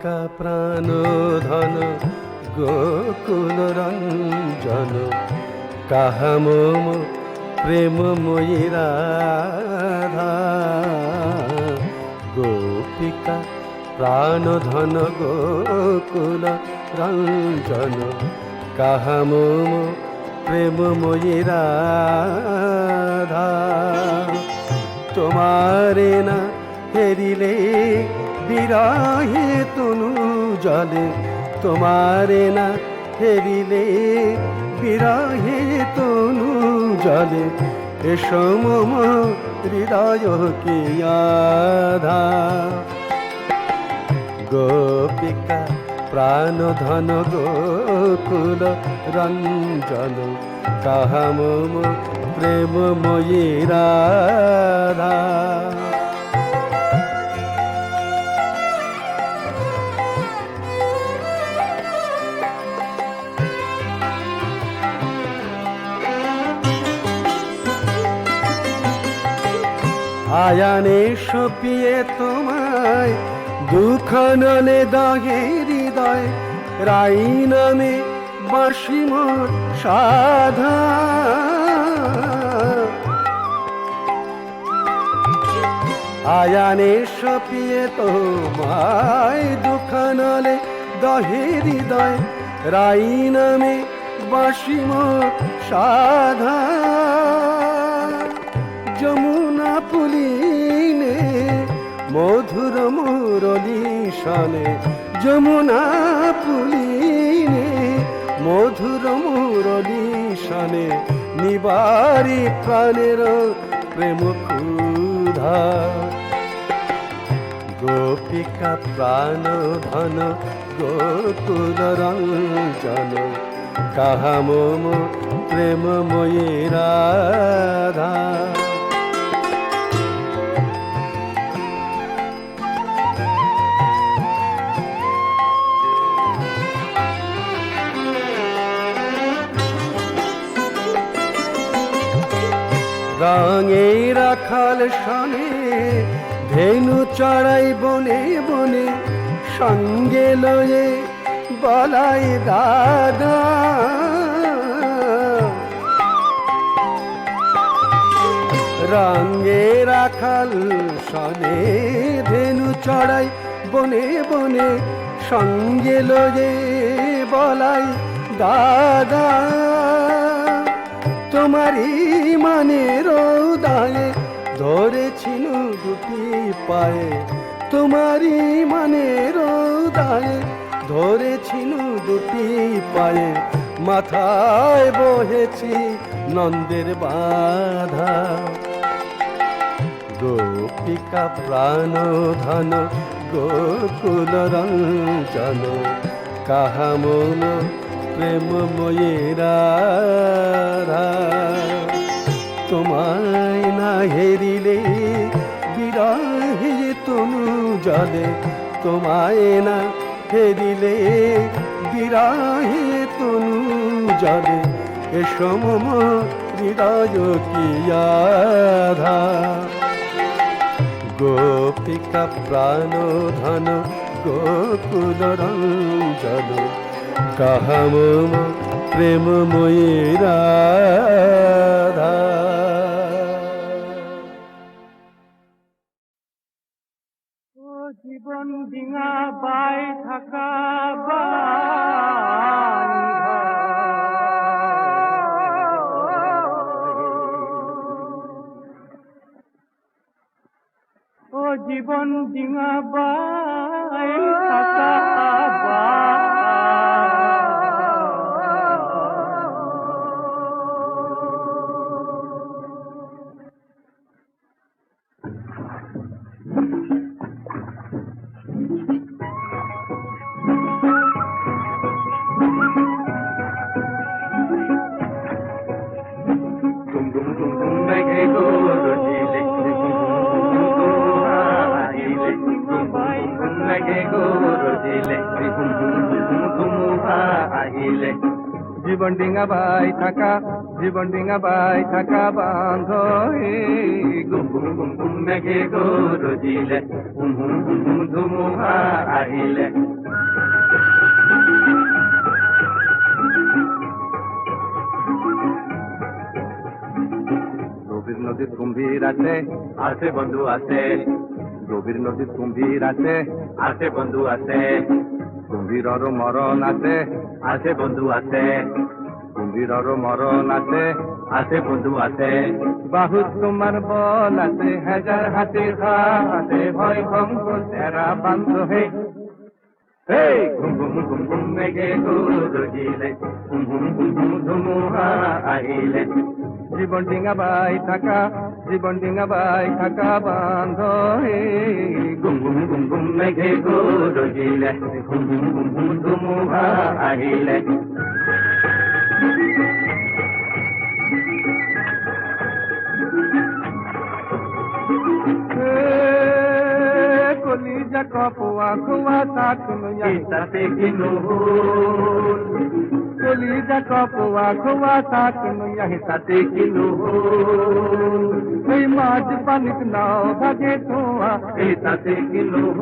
গোপিকা প্রাণ ধন গোকুল রঞ্জন। কাহা মোম প্রেম রাধা। গোপিকা প্রাণ ধন গোকুল রঞ্জন। কাহা মোম প্রেম রাধা। তোমারে না হেরিলে বিরাহে তনু জলে তোমারে না হেরিলে বিরাহে তনু জলে এসো মম হৃদয় কি আধা। গোপিকা প্রাণ ধন গোকুল রঞ্জন কাহা মম প্রেমময়ী রাধা। আয়ানে সপিয়ে তোমায় দুঃখ নলে দহে হৃদয়, রাই নামে বাসি মোর সাধা। আয়ানে সপিয়ে তোমায় দুঃখ নলে দহে হৃদয়, রাই নামে বাসি মোর সাধা। মধুর মুরলি শানে, যমুনা পুলিনে। মধুর মুরলী শানে, নিবারি প্রাণের প্রেম ক্ষুধা। গোপিকা প্রাণ ধন, গোকুল রঞ্জন, কাহা মোম প্রেমময়ী রাধা। রঙে রাখাল সনে ধেনু চড়াই বনে বনে, সঙ্গে লয়ে বলাই দাদা। রঙে রাখাল সনে ধেনু চড়াই বনে বনে, সঙ্গে লয়ে বলাই দাদা। তোমারই মানে রোদায়ে ধরেছিল দুটি পায়ে। তোমারই মানে রোদায়ে ধরেছিল দুটি পায়ে। মাথায় বহেছি নন্দের বাধা। গোপিকা প্রাণ ধন, গোকুল রঞ্জন, কাহা মন প্রেমময়ী রাধা। তোমায় না হেরিলে বিরাহে তনু জলে। তোমায় না হেরিলে বিরাহে তনু জলে। এসো মম হৃদয় কি আধা। গোপিকা প্রাণ ধন, গোকুল রঞ্জন। প্রেমময়ী রাধা। ও জীবন ডিঙা বাই থাকা ও জীবন ডিঙা বাই জীবন ডিঙা বাই থাকা জীবন ডিঙা বাই থাকা বান্ধ গুম গুম গুম মেঘে ধুমুহা আহিলে। গভীর নদীত কুম্ভীর আছে আছে বন্ধু আছে। গভীর নদীত কুম্ভীর আছে আছে বন্ধু আছে। কুম্ভীরর মরণ আছে। আছে বন্ধু আছে। কুম্ভীরর মরণ আছে আছে বন্ধু আছে বাহু তোমার বল আছে হাজার হাতে হাতে ভয় ভঙ্গ তেরা বান্ধ হে জীবন ডিঙা বাই থাকা জীবন ডিঙা বাই থাকা বান্ধ হে মেঘে ঘুম ধুমুহা আহিলে kolija kopuwa kuwa tatunu ya hisatekinu kolija kopuwa kuwa tatunu ya hisatekinu ei maaj panik nao bhage tuwa hisatekinu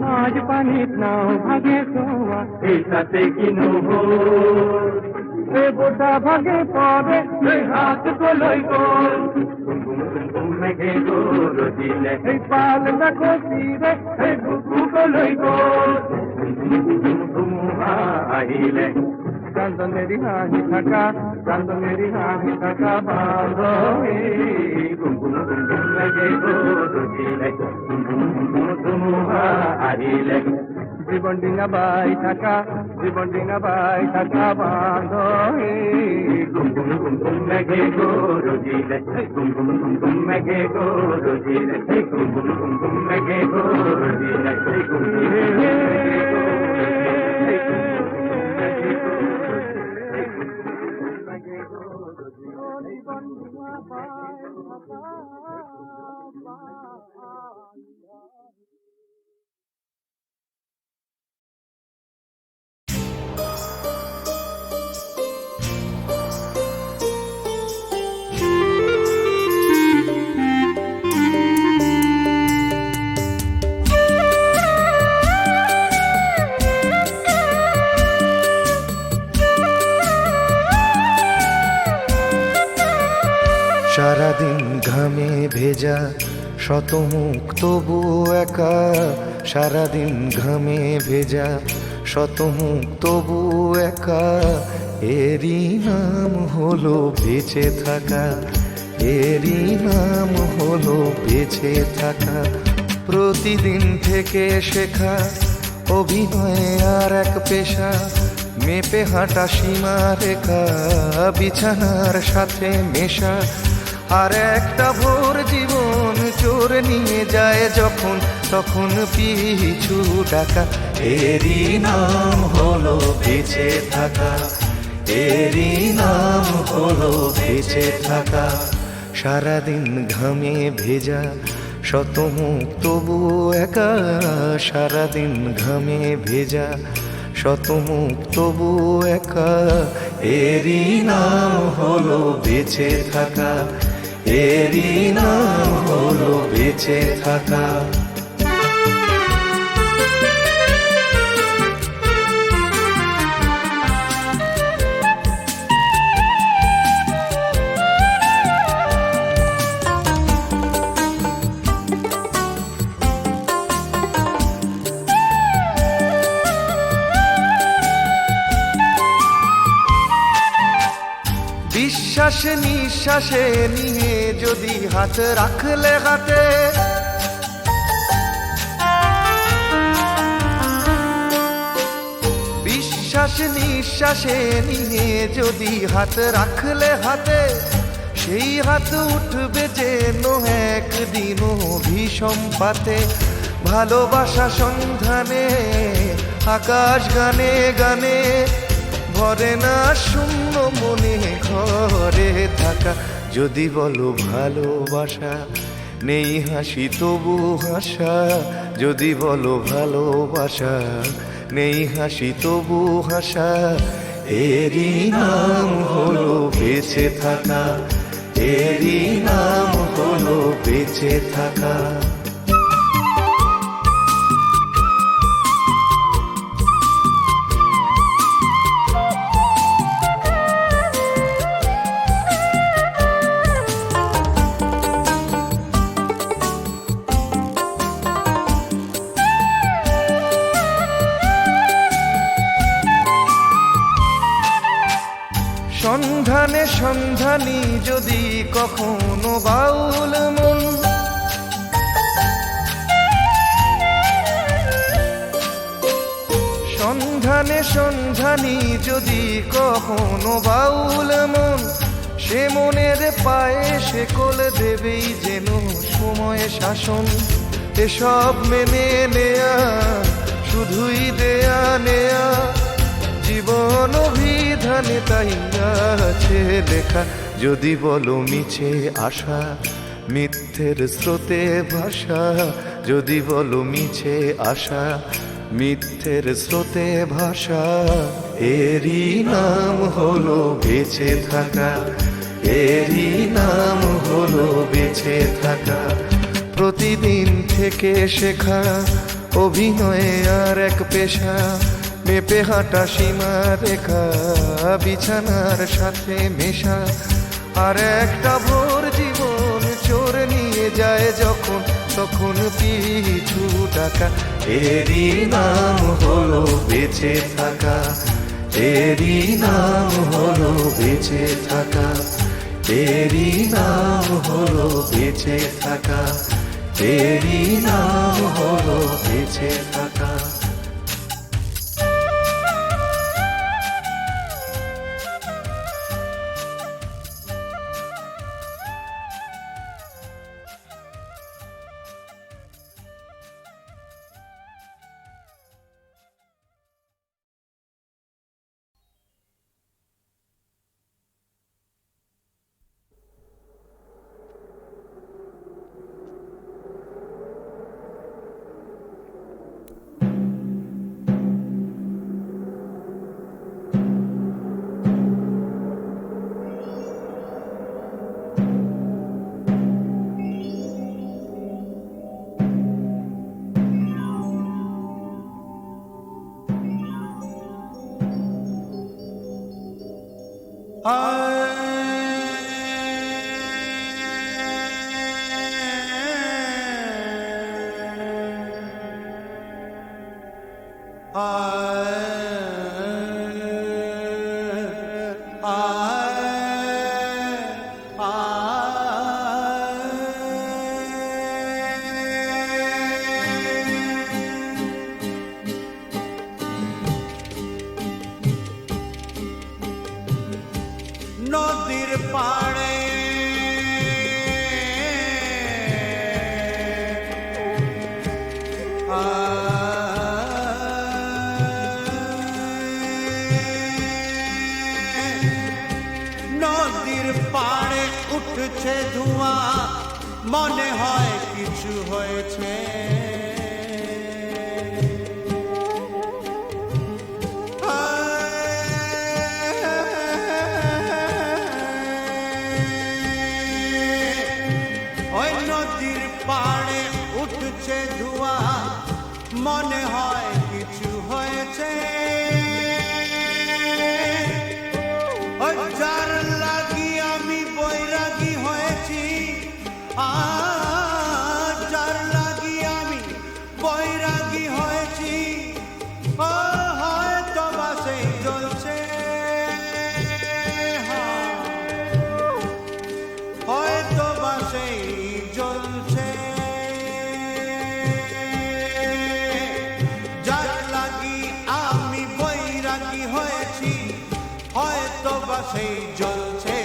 maaj panik nao bhage tuwa hisatekinu ए बोटा भागे पावे हाथ को लई गोल মেঘে গোল দিলে এই পাল দেখো তীরে এই বুকু কলই গোল ধুমুহা আহিলে চান্দনেরি হাহি থাকা চান্দনেরি হাহি থাকা বাঁধো গুম গুম গুম গুম মেঘে গোল দিলে ধুমুহা আহিলে জীবন ডিঙা বাই থাকা জীবন ডিঙা বাই থাকা বাঁধ গুম গুম গুম গুম মেঘে গরু দিলে গুম গুম গুম গুম মেঘে গরু দিলে গুম গুম গুম গুম মেঘে গরু দিলে গুম সারাদিন ঘামে ভেজা শতমুখ, তবু একা। সারাদিন ঘামে ভেজা শতমুখ, তবু একা। এরই নাম হলো বেঁচে থাকা। এরই নাম হলো বেঁচে থাকা। প্রতিদিন থেকে শেখা অভিনয়ে আর এক পেশা। মেপে হাঁটা সীমা রেখা বিছানার সাথে মেশা। আর একটা ভোর জীবন চোর নিয়ে যায় যখন, তখন পিছু ডাকা। এরই নাম হলো বেঁচে থাকা। এরই নাম হলো বেঁচে থাকা। সারাদিন ঘামে ভেজা, শতমুখ তবু একা। সারাদিন ঘামে ভেজা, শতমুখ তবু একা। এরই নাম হলো বেঁচে থাকা। এরই নাম হলো বেঁচে থাকা। বিশ্বাসে নিঃশ্বাসে নিয়ে যদি হাত রাখলে হাতে। বিশ্বাস, নিঃশ্বাসে নিয়ে যদি হাত রাখলে হাতে, সেই হাত উঠবে যেন একদিন ভীষণ পাতে ভালোবাসা সন্ধানে, আকাশ গানে গানে, ভরে না শূন্য মনে ঘরে থাকা। যদি বলো ভালোবাসা, নেই হাসি তবু হাসা। যদি বলো ভালোবাসা, নেই হাসি তবু হাসা। এরই নাম হলো বেঁচে থাকা। এরই নাম হলো বেঁচে থাকা। যদি কখনো বাউল মন। সন্ধানে সন্ধানী যদি কখনো বাউল মন, সে মনের পায়ে সে কোল দেবেই যেন সময় শাসন। এসব মেনে নেয়া, শুধুই দেয়া নেয়া। জীবন অভিধানে তাই আছে লেখা। যদি বলো মিছে আশা, মিথ্যের স্রোতে ভাষা। যদি বলো মিছে আশা, মিথ্যের স্রোতে ভাষা। এরই নাম হলো বেঁচে থাকা, এরই নাম হলো বেঁচে থাকা। প্রতিদিন থেকে শেখা, অভিনয়ে আর এক পেশা। মেপে হাঁটা সীমা রেখা বিছানার সাথে মেশা। আর একটা ভোর জীবন চোর নিয়ে যায় যখন, তখন পিছু টাকা। এরই নাম হলো বেঁচে থাকা, এরই নাম হলো বেঁচে থাকা, এরই নাম হলো বেঁচে থাকা, এরই নাম হলো বেঁচে থাকা। নদীর সেই জ্বলছে।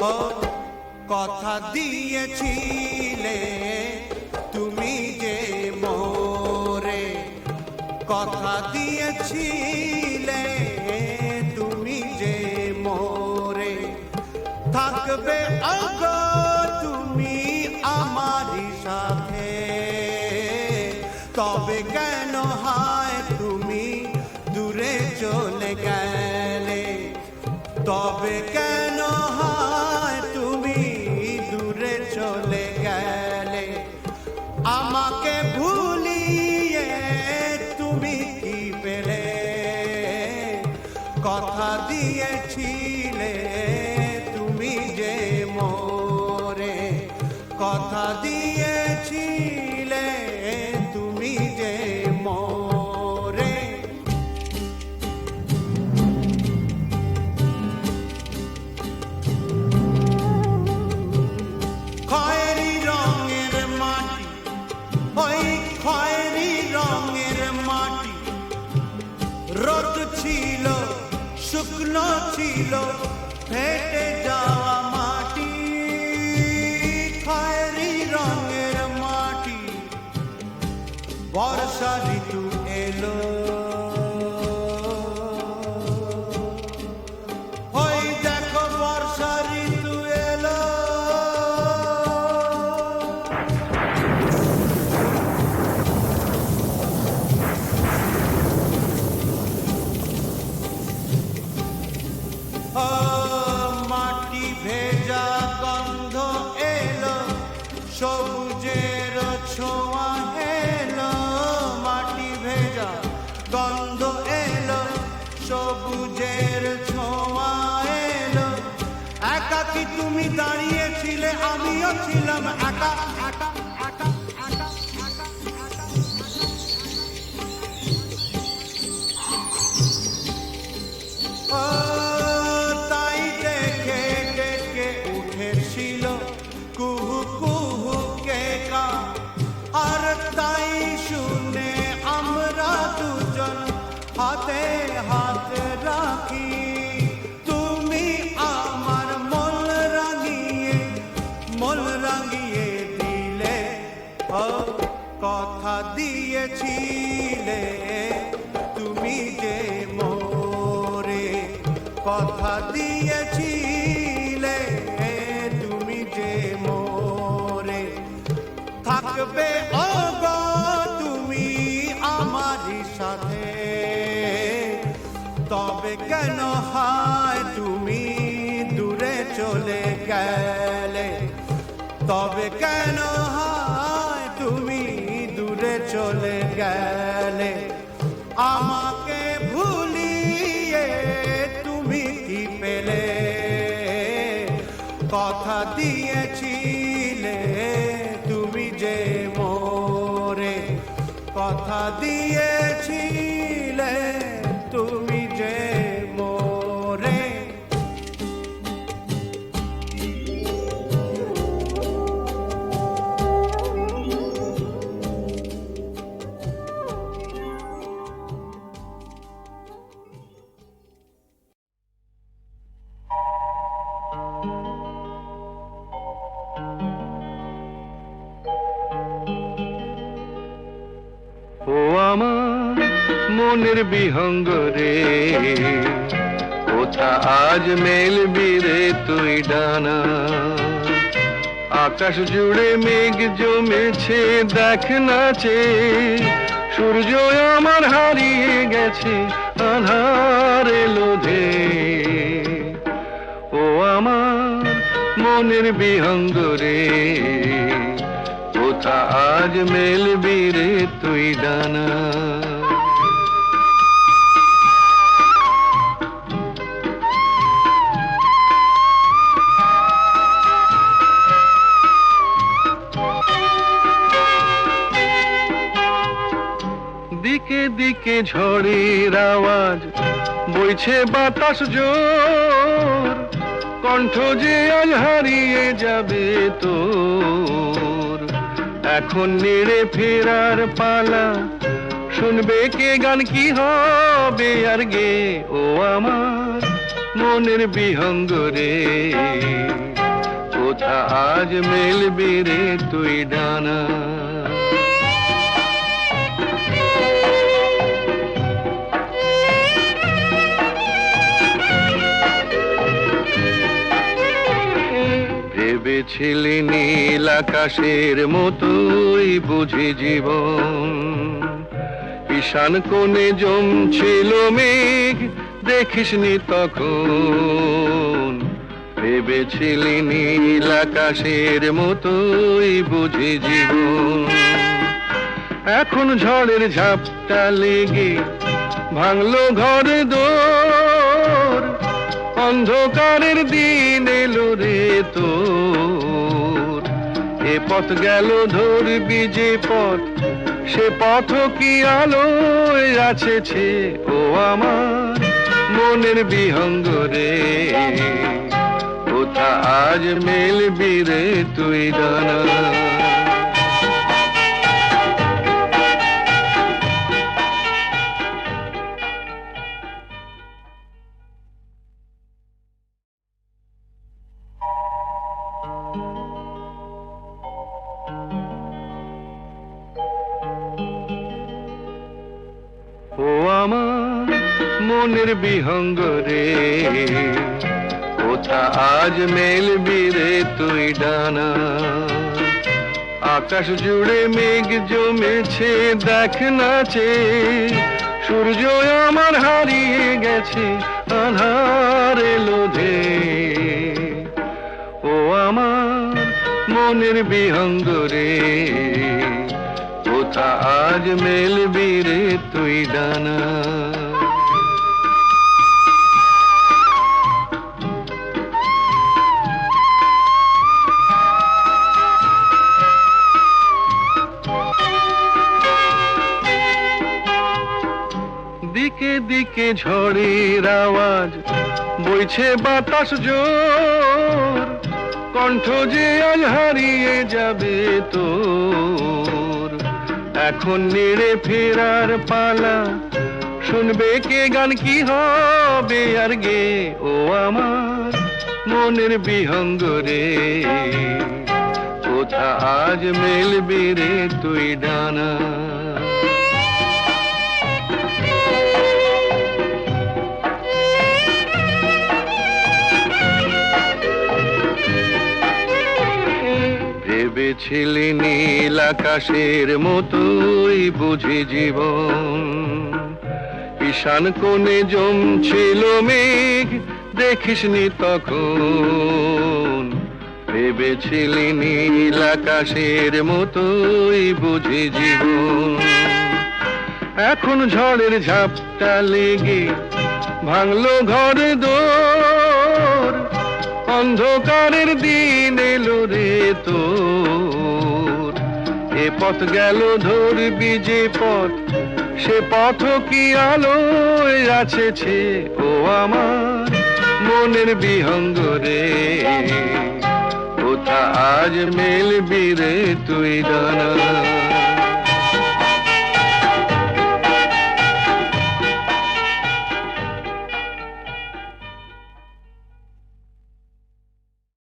ও, কথা দিয়েছিলে তুমি যে মোরে। কথা দিয়েছিলে তুমি যে মোরে। থাকবে আগো কথা বর্ষা ঋতু এলো। ছিলাম থাকবে তুমি আমারই সাথে। তবে কেন তুমি দূরে চলে গেলে? তবে কেন তুমি দূরে চলে গেলে? আমাকে ভুলিয়ে তুমি কি পেলে? কথা দিয়েছিলে কথা মনের বিহঙ্গরে কোথা আজ মেলবি রে তুই ডানা? আকাশ জুড়ে মেঘ জমেছে, দেখ নাচে সূর্য আমার হারিয়ে গেছে, আধার লোধে ও আমার মনের বিহঙ্গ রে। কোথা আজ মেলবি রে তুই ডানা? দিকে দিকে ঝড়ের আওয়াজ। বইছে বাতাস জোর, কণ্ঠ যে আজ হারিয়ে যাবে তোর। এখন নেড়ে ফেরার পালা, শুনবে কে গান কি হবে আর গে, ও আমার মনের বিহঙ্গ রে কোথা আজ মেলবি রে তুই ডানা? ভেবেছিলি নীল আকাশের মতোই বুঝি জীবন। ঈশান কোণে জমছিল মেঘ, দেখিসনি তখন। ভেবেছিলি নীল আকাশের মতোই বুঝি জীবন। এখন ঝড়ের ঝাপটা লেগে ভাঙলো ঘর দোর। অন্ধকারের দিন এলো রে এ পথ গেল ধরবি যে পথ, সে পথ কি আলোয় আছে ও আমার মনের বিহঙ্গ রে কোথা আজ মেলবি রে তুই ডানা বিহঙ্গ রে কোথা আজ মেলবি রে তুই ডানা? আকাশ জুড়ে মেঘ জমেছে, দেখ নাচে সূর্য আমার হারিয়ে গেছে আধার এলো ধে ও আমার মনের বিহঙ্গ রে কোথা আজ মেলবি রে তুই ডানা? দিকে ঝড়ের আওয়াজ, বইছে বাতাস জোর, কণ্ঠ যে আজ হারিয়ে যাবে তোর। এখন নেড়ে ফেরার পালা, শুনবে কে গান কি হবে আর গে, ও আমার মনের বিহঙ্গ রে কোথা আজ মেলবি রে তুই ডানা? ভেবেছিলি নীল আকাশের মতোই বুঝি জীবন। ঈশান কোণে জমছিল মেঘ, দেখিসনি তখন। ভেবেছিলি নীল আকাশের মতোই বুঝি জীবন। এখন ঝড়ের ঝাপটা লেগে ভাঙলো ঘর দোর। অন্ধকারের দিন এলো রে তোর। পথ গেল ধরবি যে পথ। সে পথ কি আলোয় আছে ও আমার মনের বিহঙ্গ রে কোথা আজ মেলবি রে তুই ডানা